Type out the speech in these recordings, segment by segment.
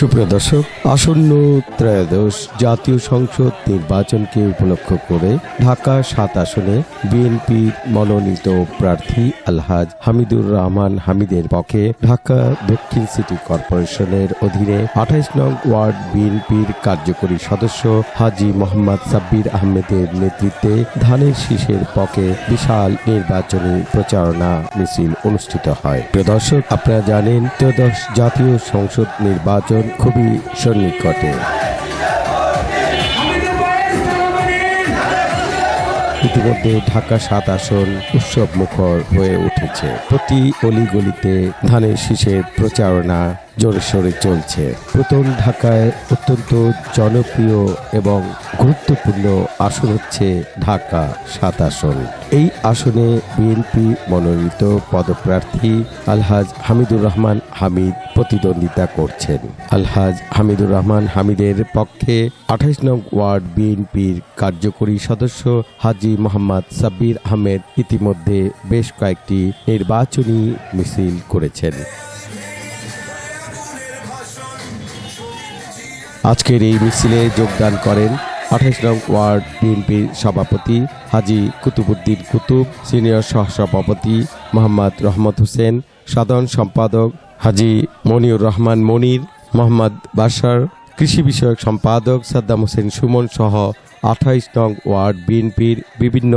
সুপ্রিয় দর্শক, আসন্ন ত্রয়োদশ জাতীয় সংসদ নির্বাচনকে উপলক্ষ করে ঢাকা সাত আসনে বিএনপি মনোনীত প্রার্থী আলহাজ হামিদুর রহমান হামিদের পক্ষে ঢাকা দক্ষিণ সিটি কর্পোরেশনের অধীনে আঠাইশ নং ওয়ার্ড বিএনপির কার্যকরী সদস্য হাজি মোহাম্মদ সাব্বির আহমেদের নেতৃত্বে ধানের শীষের পক্ষে বিশাল নির্বাচনী প্রচারণা মিছিল অনুষ্ঠিত হয়। প্রিয় দর্শক, আপনারা জানেন, ত্রয়োদশ জাতীয় সংসদ নির্বাচন খুবই সন্নিকটে। ইতিমধ্যে ঢাকা সাত আসন উৎসব মুখর হয়ে উঠেছে। প্রতি অলিগলিতে ধানের শীষের প্রচারণা জোরে চলছে। প্রথম ঢাকায় অত্যন্ত জনপ্রিয় এবং গুরুত্বপূর্ণ আসন হচ্ছে ঢাকা সাত আসন। এই আসনে বিএনপি মনোনীত পদপ্রার্থী আলহাজ হামিদুর রহমান হামিদ প্রতিদ্বন্দ্বিতা করছেন। আলহাজ হামিদুর রহমান হামিদের পক্ষে আঠাইশ নং ওয়ার্ড বিএনপির কার্যকরী সদস্য হাজি মোহাম্মদ সাব্বির আহমেদ ইতিমধ্যে বেশ কয়েকটি নির্বাচনী মিছিল করেছেন। আজকের এই মিছিলে যোগদান করেন আঠাইশ নং ওয়ার্ড বিএনপির সভাপতি হাজি কুতুবুদ্দিন কুতুব, সিনিয়র সহসভাপতি মোহাম্মদ রহমত হোসেন, সাধারণ সম্পাদক হাজি মনিউর রহমান মনির, মোহাম্মদ বাসার কৃষি বিষয়ক সম্পাদক সাদ্দাম হোসেন সুমন সহ আঠাইশ নং ওয়ার্ড বিএনপির বিভিন্ন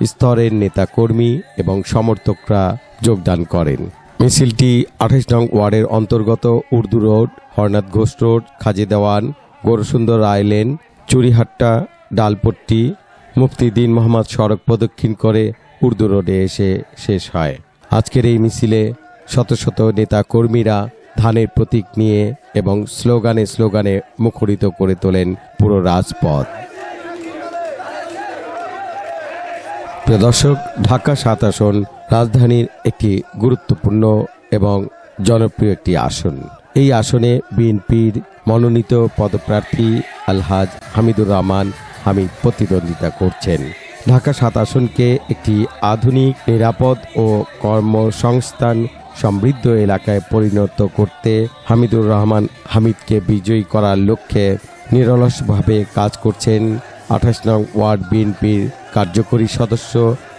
স্তরের নেতাকর্মী এবং সমর্থকরা যোগদান করেন। মিছিলটি আঠাশ নং ওয়ার্ডের অন্তর্গত Urdu road, Harnath Ghosh road, Khaje Dewan, Gaursundar Roy lane, Churihatta, Dalpatti Muktidin Mohammad সড়ক প্রদক্ষিণ করে উর্দু রোডে এসে শেষ হয়। আজকের এই মিছিলে শত শত নেতা কর্মীরা ধানের প্রতীক নিয়ে এবং স্লোগানে স্লোগানে মুখরিত করে তোলেন পুরো রাজপথ। প্রিয় দর্শক, ঢাকা সাত আসন রাজধানীর একটি গুরুত্বপূর্ণ এবং জনপ্রিয় একটি আসন। এই আসনে বিএনপির মনোনীত পদপ্রার্থী আলহাজ হামিদুর রহমান হামিদ প্রতিদ্বন্দ্বিতা করছেন। ঢাকা সাত আসনকে একটি আধুনিক, নিরাপদ ও কর্মসংস্থান সমৃদ্ধ এলাকায় পরিণত করতে হামিদুর রহমান হামিদকে বিজয়ী করার লক্ষ্যে নিরলসভাবে কাজ করছেন। আঠাশ নং ওয়ার্ড বিএনপির কার্যকরী সদস্য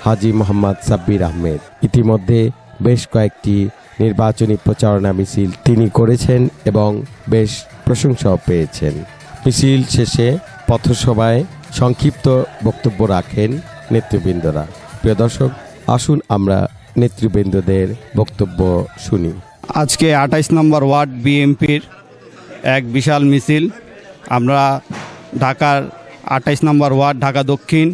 হাজি মোহাম্মদ সাব্বির আহমেদ। ইতিমধ্যে বেশ কয়েকটি নির্বাচনী প্রচারণা মিছিল তিনি করেছেন এবং বেশ প্রশংসাও পেয়েছেন। মিছিল শেষে পথসভায় সংক্ষিপ্ত বক্তব্য রাখেন নেতৃবৃন্দরা। প্রিয় দর্শক, আসুন আমরা নেতৃবৃন্দদের বক্তব্য শুনি। আজকে আঠাইশ নম্বর ওয়ার্ড বিএমপির এক বিশাল মিছিল। আমরা ঢাকার আঠাইশ নম্বর ওয়ার্ড, ঢাকা দক্ষিণ,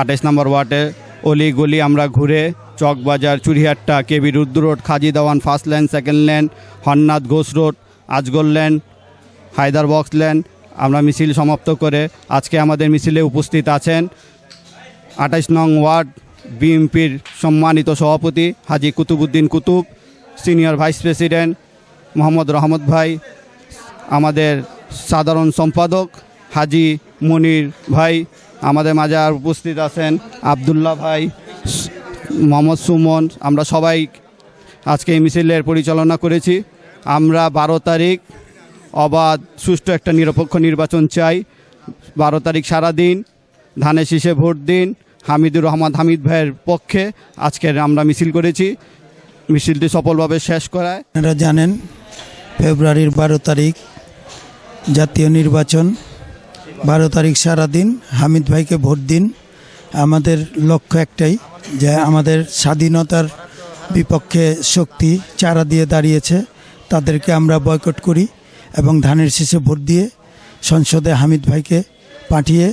আঠাইশ নম্বর ওয়ার্ডে অলি গলি আমরা ঘুরে Chawkbazar Churihatta KB Rudra road, Khaji Dewan, first lane second lane Harnath Ghosh road, Azgar lane Haider Bux lane আমরা মিছিল সমাপ্ত করে আজকে আমাদের মিছিলে উপস্থিত আছেন আঠাইশ নং ওয়ার্ড বিএনপির সম্মানিত সভাপতি Haji Qutubuddin Qutub, senior vice president Mohammad Rahmat ভাই, আমাদের সাধারণ সম্পাদক হাজি মনির ভাই আমাদের মাঝে আর উপস্থিত আছেন আবদুল্লাহ ভাই মোহাম্মদ সুমন। আমরা সবাই আজকে এই মিছিলের পরিচালনা করেছি। আমরা বারো তারিখ অবাধ, সুষ্ঠু একটা নিরপেক্ষ নির্বাচন চাই। বারো তারিখ সারাদিন, ধানের শীষে ভোট দিন, হামিদুর রহমান, হামিদ ভাইয়ের পক্ষে আজকের আমরা মিছিল করেছি। মিছিলটি সফলভাবে শেষ করায়। আপনারা জানেন, ফেব্রুয়ারির বারো তারিখ জাতীয় নির্বাচন। বারো তারিখ সারাদিন হামিদ ভাইকে ভোট দিন। আমাদের লক্ষ্য একটাই যে আমাদের স্বাধীনতার বিপক্ষে শক্তি চারা দিয়ে দাঁড়িয়েছে। তাদেরকে আমরা বয়কট করি এবং ধানের শীষে ভোট দিয়ে সংসদে হামিদ ভাইকে পাঠিয়ে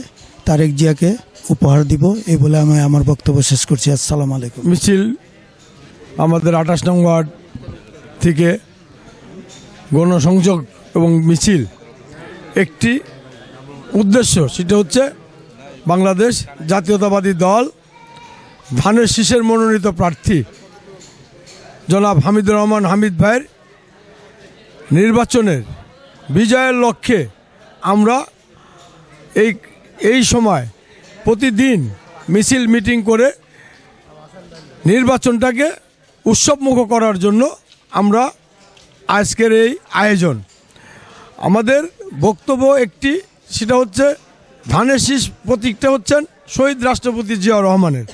তারেক জিয়াকে উপহার দিব। এই বলে আমি আমার বক্তব্য শেষ করছি। আসসালামু আলাইকুম। মিছিল আমাদের আঠাশ নং ওয়ার্ড থেকে গণসংযোগ এবং মিছিল একটি উদ্দেশ্য সেটা হচ্ছে বাংলাদেশ জাতীয়তাবাদী দল, ধানের শীষের মনোনীত প্রার্থী জনাব হামিদুর রহমান হামিদ ভাইয়ের নির্বাচনের বিজয়ের লক্ষ্যে আমরা এই এই সময় প্রতিদিন মিছিল মিটিং করে নির্বাচনটাকে উৎসবমুখ করার জন্য আমরা আজকের এই আয়োজন। আমাদের বক্তব্য একটি সেটা হচ্ছে ধানের শীষ প্রতীকটা হচ্ছেন শহীদ রাষ্ট্রপতি জিয়া রহমানের।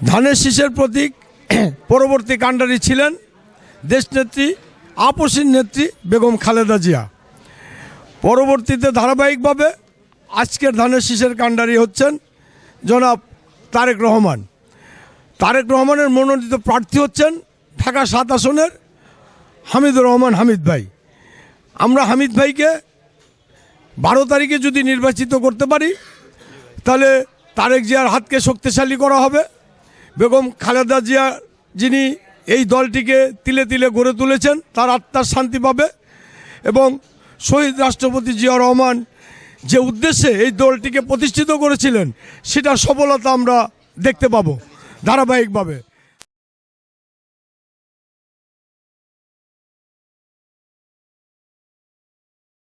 ধানের শীষের প্রতীক পরবর্তী কাণ্ডারি ছিলেন দেশনেত্রী আপসীর নেত্রী বেগম খালেদা জিয়া। পরবর্তীতে ধারাবাহিকভাবে আজকের ধানের শীষের কাণ্ডারি হচ্ছেন জনাব তারেক রহমান। তারেক রহমানের মনোনীত প্রার্থী হচ্ছেন ঢাকা সাত আসনের হামিদুর রহমান হামিদ ভাই। আমরা হামিদ ভাইকে বারো তারিখে যদি নির্বাচিত করতে পারি, তাহলে তারেক জিয়ার হাতকে শক্তিশালী করা হবে। বেগম খালেদা জিয়া যিনি এই দলটিকে তিলে তিলে গড়ে তুলেছেন, তার আত্মার শান্তি পাবে এবং শহীদ রাষ্ট্রপতি জিয়া রহমান যে উদ্দেশ্যে এই দলটিকে প্রতিষ্ঠিত করেছিলেন সেটা সফলতা আমরা দেখতে পাবো ধারাবাহিকভাবে।